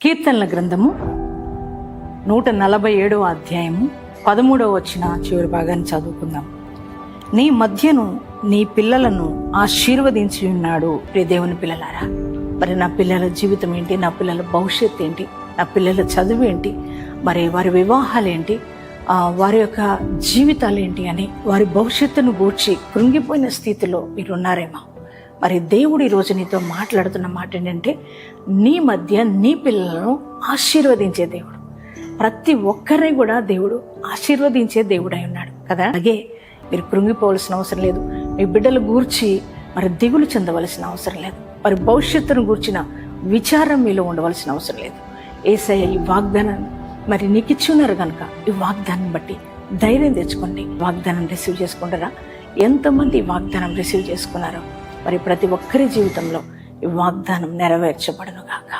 కీర్తనల గ్రంథము నూట నలభై ఏడవ అధ్యాయము పదమూడవ వచ్చిన చివరి భాగాన్ని చదువుకుందాం. నీ మధ్యను నీ పిల్లలను ఆశీర్వదించి ఉన్నాడు ప్రియ దేవుని పిల్లలారా. మరి నా పిల్లల జీవితం ఏంటి? నా పిల్లల భవిష్యత్తు ఏంటి? నా పిల్లల చదువు ఏంటి? మరి వారి వివాహాలు ఏంటి? వారి యొక్క జీవితాలు ఏంటి అని వారి భవిష్యత్తును గూర్చి కృంగిపోయిన స్థితిలో మీరు ఉన్నారేమో మరి దేవుడు ఈరోజు నీతో మాట్లాడుతున్న మాట ఏంటంటే నీ మధ్య నీ పిల్లలను ఆశీర్వదించే దేవుడు. ప్రతి ఒక్కరిని కూడా దేవుడు ఆశీర్వదించే దేవుడై ఉన్నాడు కదా? అలాగే మీరు కృంగిపోవలసిన అవసరం లేదు. మీ బిడ్డలు గూర్చి మరి దిగులు చెందవలసిన అవసరం లేదు. మరి భవిష్యత్తును గూర్చిన విచారం మీలో ఉండవలసిన అవసరం లేదు. ఏసయ్య ఈ వాగ్దానాన్ని మరి నీకు ఇచ్చి ఉన్నారు కనుక ఈ వాగ్దానం బట్టి ధైర్యం తెచ్చుకోండి. వాగ్దానం రిసీవ్ చేసుకుంటారా? ఎంతమంది ఈ వాగ్దానం రిసీవ్ చేసుకున్నారో మరి ప్రతి ఒక్కరి జీవితంలో ఈ వాగ్దానం నెరవేర్చబడునుగాక.